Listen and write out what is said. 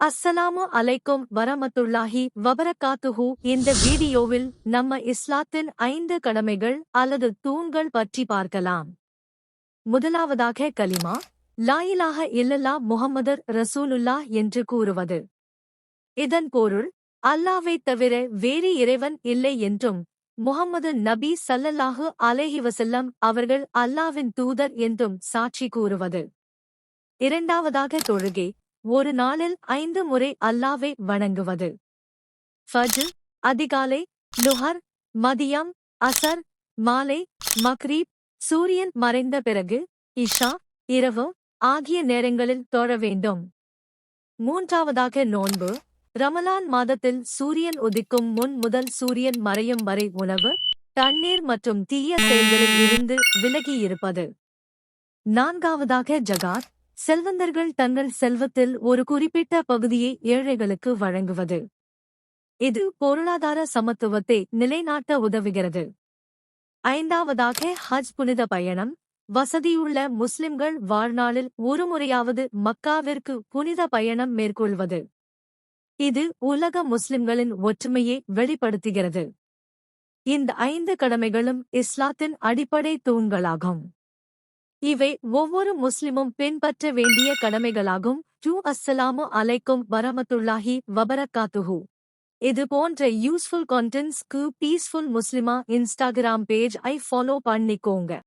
அஸ்ஸலாமு அலைக்கும் வரமத்துல்லாஹி வபரகாத்துஹு. இந்த வீடியோவில் நம்ம இஸ்லாத்தின் ஐந்து கடமைகள் அல்லது தூண்கள் பற்றி பார்க்கலாம். முதலாவதாக கலிமா லாயிலாக இல்லல்லா முகமதர் ரசூலுல்லா என்று கூறுவது. இதன் பொருள் அல்லாவைத் தவிர வேறு இறைவன் இல்லை என்றும் முகமது நபி சல்லல்லாஹு அலேஹிவசல்லம் அவர்கள் அல்லாவின் தூதர் என்றும் சாட்சி கூறுவது. இரண்டாவதாக தொழுகை ஒரு நாளில் ஐந்து முறை அல்லாவை வணங்குவது. ஃபஜ் அதிகாலை லுஹர் மதியம் அசர் மாலை மக்ரீப் சூரியன் மறைந்த பிறகு இஷா இரவு ஆகிய நேரங்களில் தொழ வேண்டும். மூன்றாவதாக நோன்பு ரமலான் மாதத்தில் சூரியன் உதிக்கும் முன் முதல் சூரியன் மறையும் வரை உணவு தண்ணீர் மற்றும் தீய செயல்களில் இருந்து விலகி இருப்பது. நான்காவதாக ஜகாத் செல்வந்தர்கள் தங்கள் செல்வத்தில் ஒரு குறிப்பிட்ட பகுதியை ஏழைகளுக்கு வழங்குவது. இது பொருளாதார சமத்துவத்தை நிலைநாட்ட உதவுகிறது. ஐந்தாவதாக ஹஜ் புனித பயணம். வசதியுள்ள முஸ்லிம்கள் வாழ்நாளில் ஒருமுறையாவது மக்காவிற்கு புனித பயணம் மேற்கொள்வது. இது உலக முஸ்லிம்களின் ஒற்றுமையை வெளிப்படுத்துகிறது. இந்த ஐந்து கடமைகளும் இஸ்லாத்தின் அடிப்படை தூண்களாகும். இவை ஒவ்வொரு முஸ்லிமும் பின்பற்ற வேண்டிய கடமைகளாகும். டூ அஸ்ஸலாமு அலைக்கும் வரமத்துல்லாஹி வபரகாத்துஹு இது போன்ற யூஸ்ஃபுல் கான்டென்ட்ஸ்க்கு பீஸ்ஃபுல் முஸ்லிமா இன்ஸ்டாகிராம் பேஜ் ஐ ஃபாலோ பண்ணிக்கோங்க.